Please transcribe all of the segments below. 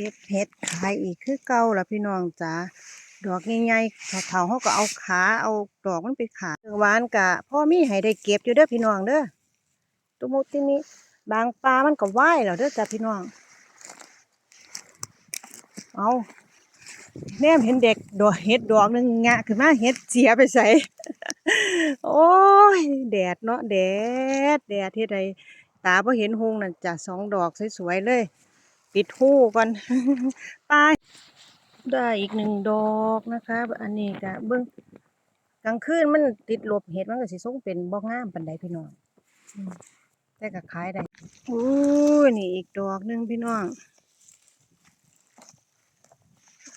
เก็บเห็ดขายอีกคือเก่าละพี่น้องจ๋าดอกใหญ่ๆเถาๆเขาก็เอาขาเอาดอกมันไปขายหวานกะพ่อมีให้ได้เก็บอยู่เด้อพี่น้องเด้อตุมุที่นี้บางปลามันก็ว่ายแล้วเด้อจ้ะพี่น้อง เอาแนมเห็นเด็กดอกเห็ดดอกหนึงงะขึ้นมาเห็ดเสียไปใส่โอ้ยแดดเนาะแดดแดดเฮ็ดไดตาพอเห็นหงนั่นจ้ะสองดอกสวยๆเลย ปิดหูก่อนไปได้อีกหนึ่งดอกนะคะ อันนี้ก็เบิ่งกลางคืนมันติดลบเห็ดมันก็สิส่งเป็นบ่งามปานใดพี่น้องแต่ก็ขายได้อู้ยนี่อีกดอกหนึ่งพี่น้อง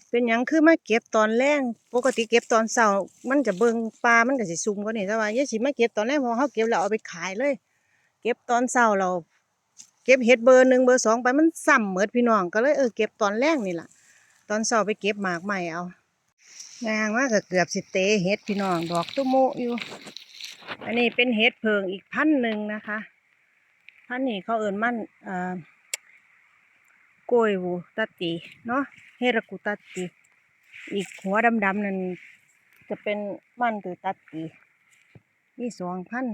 เป็นยังคือมาเก็บตอนแรงปกติเก็บตอนเช้ามันจะเบิงปลา มันก็สิซุ่มกว่านี่แต่ว่าอย่าสิมาเก็บตอนแรกพอเฮาเก็บแล้วเอาไปขายเลย เก็บตอนเช้าเรา เก็บเห็ดเบอร์หนึ่งเบอร์สองไปมันซ้ำเหมือดพี่น้องก็เลยเออเก็บตอนแรกนี่แหละตอนเช้าไปเก็บหมากใหม่เอางางมาก็เกือบสิเตเห็ดพี่น้องดอกตุโมอยู่ อันนี้เป็นเห็ดเพิงอีกพันหนึ่งนะคะ พันนี้เขาเอิ้นมันเอ่อโกยวูตัตติเนาะเฮรกุตัตติอีกหัวดำๆนั่นจะเป็นมันตือตัตตินี่สองพัน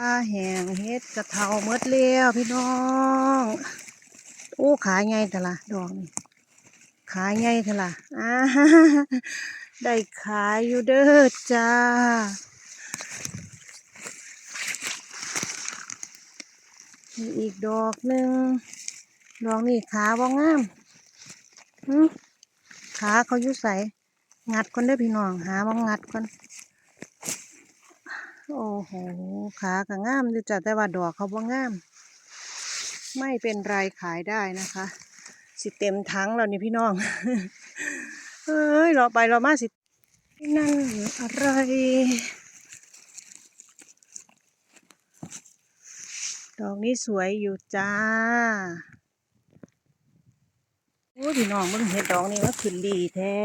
ปลาแห้งเฮ็ดกระเทาเมดเลี้ยวพี่น้องโอ้ขายไงแต่ละดอกนี่ขายไงแต่ละอ่าได้ขายอยู่เด้อจ้ามีอีกดอกหนึ่งดอกนี่ขาบ่งามหึขาเขาอยู่ใสงัดก่อนเด้อพี่น้องหาบ่งัดก่อน โอ้โห ขาก็งามอยู่จ้ะแต่ว่าดอกเขาบ่งาม ไม่เป็นไรขายได้นะคะ สิเต็มถังแล้วนี่พี่น้อง เอ้ยรอไปรอมาสิ นั่นอะไร ดอกนี้สวยอยู่จ้าโอ้พี่น้องมึงเห็ดดอกนี้ว่าขึ้นดีแท้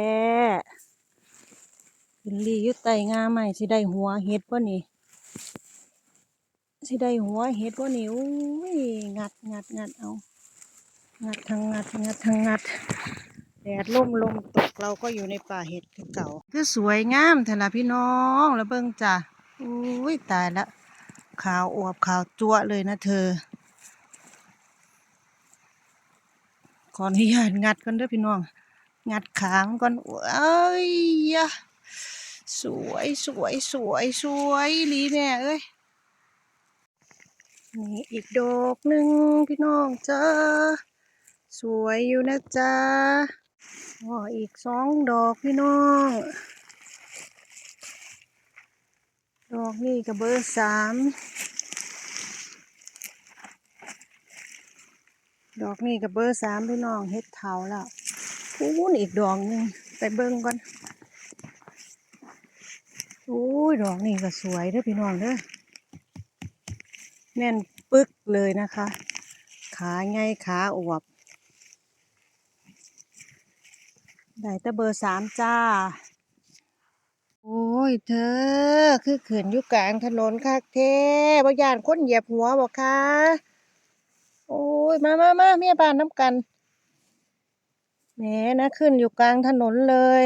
ขึ้นดียู่ใต้งาใหม่สิได้หัวเห็ดป่ะนี่ สิได้หัวเห็ดป่ะนี่อุ้ยงัดงัดงัดเอา งัดทางงัดงัดทางงัด แดดล่มลมตกเราก็อยู่ในป่าเห็ดคือเก่า คือสวยงามแต่ละพี่น้องแล้วเบิ่งจ้ะอุ้ยตายละขาวอวบขาวจั่วเลยนะเธอ ขออนุญาตงัดกันเด้อพี่น้อง งัดขางก่อนเอ้ยยะ สวยสวยสวยสวยลีแม่เอ้ยนี่อีกดอกหนึ่งพี่น้องจ้าสวยอยู่นะจ๊ะอ๋ออีกสองดอกพี่น้อง ดอกนี่กับเบอร์สามดอกนี่กับเบอร์สามพี่น้องเฮ็ดเถาแล้วพูนอีกดอกหนึ่งไปเบิ่งก่อน อ้ยดอกนี่ก็สวยเด้อพี่น้องเด้อแน่นปึกเลยนะคะ ขาไงขาอวบได้แต่เบอร์สามจ้า โอ้ย เธอ คือขืนอยู่กลางถนนคักแทบย่านคนเหยียบหัวบ่คะโอ้ย มามามาเมียบ้านน้ำกันแหมนะขึ้นอยู่กลางถนนเลย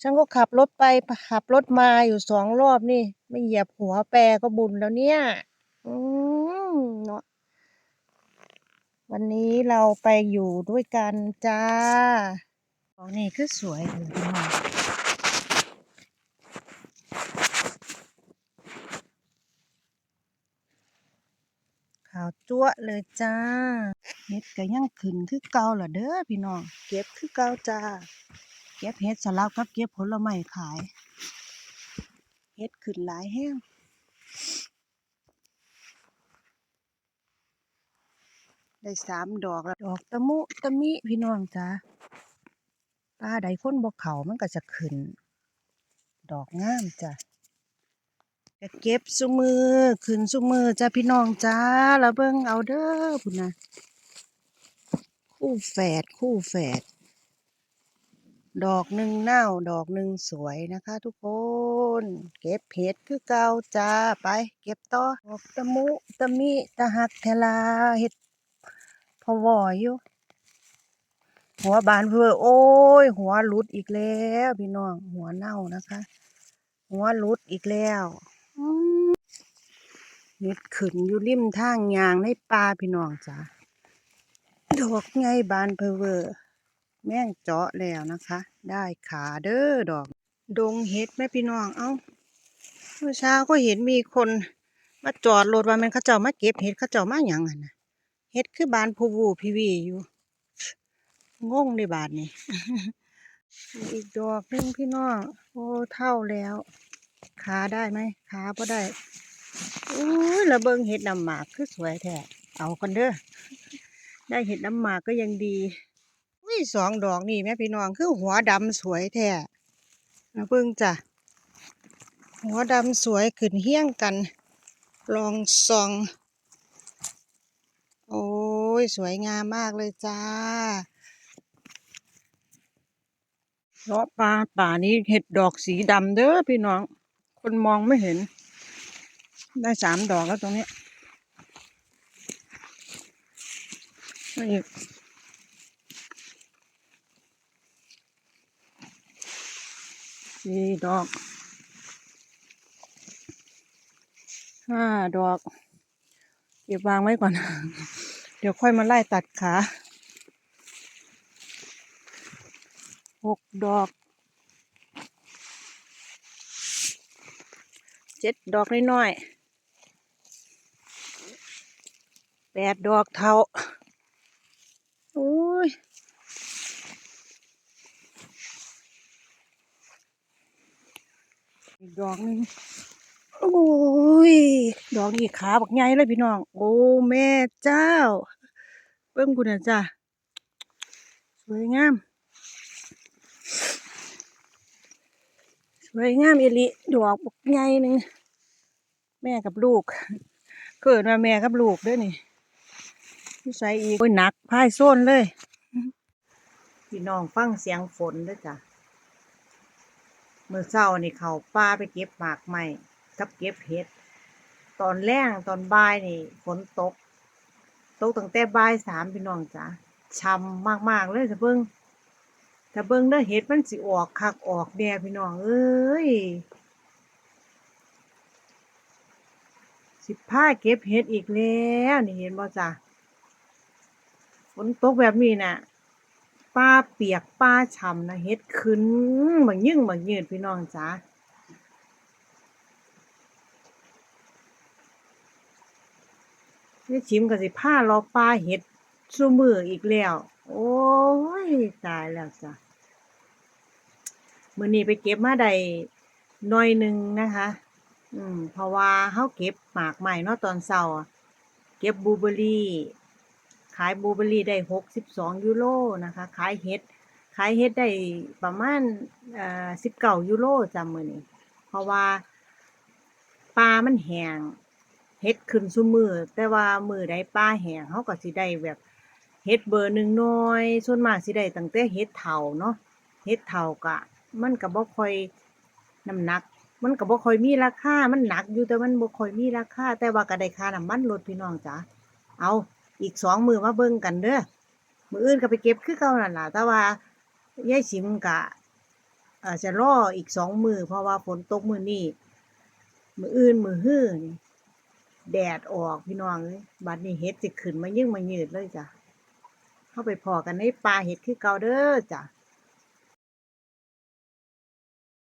ฉันก็ขับรถไปขับรถมาอยู่สองรอบนี่ ไม่เหยียบหัวแปรก็บุญแล้วเนี่ย อืมเนาะวันนี้เราไปอยู่ด้วยกันจ้าของนี่คือสวยเลยพี่น้องขาวจั๊วเลยจ้าเห็ดก็ยังขึ้นคือเก่าล่ะเด้อพี่น้อง เก็บคือเก่าจ้า เก็บเห็ดสลับกับเก็บผลไม้ขาย เห็ดขึ้นหลายแห้งได้สามดอกแล้วดอกตะมุตะมิพี่น้องจ้าปลาใดคนบ่เขามันก็จะขึ้น ดอกงามจ้ะจะเก็บซุมือขึ้นซุมือจ้าพี่น้องจ้าแล้วเบิ่งเอาเด้อพุ่นนะคู่แฝดคู่แฝด ดอกหนึ่งเน่าดอกหนึ่งสวยนะคะ ทุกคน เก็บเห็ดคือเก่าจ้าไป เก็บต่อดอกตะมุตะมิตะหักแทลาเห็ดพอวออยู่หัวบานเพื่อโอ้ย หัวหลุดอีกแล้วพี่น้องหัวเน่านะคะ หัวหลุดอีกแล้วอืมเห็ดขึ้นอยู่ริมทางยางในป่าพี่น้องจ้ะดอกไงบานเพอเวอร์ แม่งเจาะแล้วนะคะ ได้ขาเด้อดอก ดงเห็ดแม่พี่น้องเอ้าเมื่อเช้าก็เห็นมีคนมาจอดรถว่ามันเขาเจ้ามาเก็บเห็ดเขาเจ้ามาหยังอะนะเห็ดคือบานพูวูพีวีอยู่งงในบาทนี่อีกดอกนึงพี่น้องโอ้เท่าแล้ว ขาได้ไหมขาก็ได้อุ้ยระเบิงเห็ดน้ำหมากคือสวยแท้เอาคนเด้อได้เห็ดน้ำหมากก็ยังดี ยสองดอกนี่แม่พี่น้องคือหัวดำสวยแท้ระเบิ่งจ้ะหัวดำสวยขึ้นเฮี้ยงกัน ลองซอง โอ้ยสวยงามมากเลยจ้าเลาะป่าป่านี้เห็ดดอกสีดำเด้อพี่น้อง คนมองไม่เห็น ได้สามดอกแล้วตรงนี้ยมาอีก สี่ดอก ห้าดอก เก็บวางไว้ก่อน เดี๋ยวค่อยมาไล่ตัดขาหกดอก เจ็ดดอกน้อยๆแปดดอกเท่า โอ้ย อีกดอกหนึงโอ้ย ดอกนี่ขาบักใหญ่เลยพี่น้อง โอ้แม่เจ้า เบิ่งคุณนะจ้ะสวยงาม สวยงามเอลิดอกบักใหญ่หนึ่งแม่กับลูก เกิดมาแม่กับลูกด้วยนี่พี่ใส่อีกโอ้ยหนักพายโซนเลย พี่น้องฟังเสียงฝนเด้วยจ้ะ มื่อเช้านี่เขาป้าไปเก็บหมากใหม่กับเก็บเห็ด ตอนแรกตอนบ่ายนี่ฝนตก ตกตั้งแต่บ่ายสามพี่น้องจ้ะช่ำมากๆเลยถ้าเบิงถ้าเบิงเด้อเห็ดมันสิออกคักออกแน่พี่น้องเอ้ยสิพาเก็บเห็ดอีกแล้ว นี่เห็นบ่จ้ะฝนตกแบบนี้น่ะ ป้าเปียกป้าช่ำนะเฮ็ดขึ้นบางยิ่งบางยืดพี่น้องจ้านี่ชิมกับสิผ้ารอป้าเฮ็ดซูมืออีกแล้ว โอ้ย ตายแล้วจ้ะมื้อนี้ไปเก็บมาได้หน่อยหนึ่งนะคะ อืมเพราะว่าเฮาเก็บหมากใหม่เนาะตอนเช้าเก็บบลูเบอร์รี่ ขายบูเบอรี่ได้หกสิบสองยูโรนะคะ ขายเห็ด ขายเห็ดได้ประมาณเอ่อสิบเก้ายูโรจำมือนี้เพราะว่าปลามันแห้งเห็ดขึ้นซุมือ แต่ว่ามือใดปลาแห้งเขาก็สิได้แบบเห็ดเบอร์หนึ่งน้อย ส่วนมากสิได้ตั้งแต่เห็ดเถาเนาะเห็ดเถากะ มันก็บ่ค่อยน้ำหนัก มันก็บ่ค่อยมีราคา มันหนักอยู่แต่มันบ่ค่อยมีราคา แต่ว่าก็ได้ค่าน้ำมันลดพี่น้องจ้ะเอา อีกสองมือมาเบิ่งกันเด้อมืออื่นก็ไปเก็บคือเก่านั่นล่ะแต่ว่ายายสิมกะอาจจะรออีกสองมือเพราะว่าฝนตกมือนี่มืออื่นมือฮื้อนี่แดดออกพี่น้องเลยบัดนี้เห็ดสิขึ้นมายิ่งมายืดเลยจ้ะเข้าไปพอกันในป่าเห็ดคือเก่าเด้อจ้ะ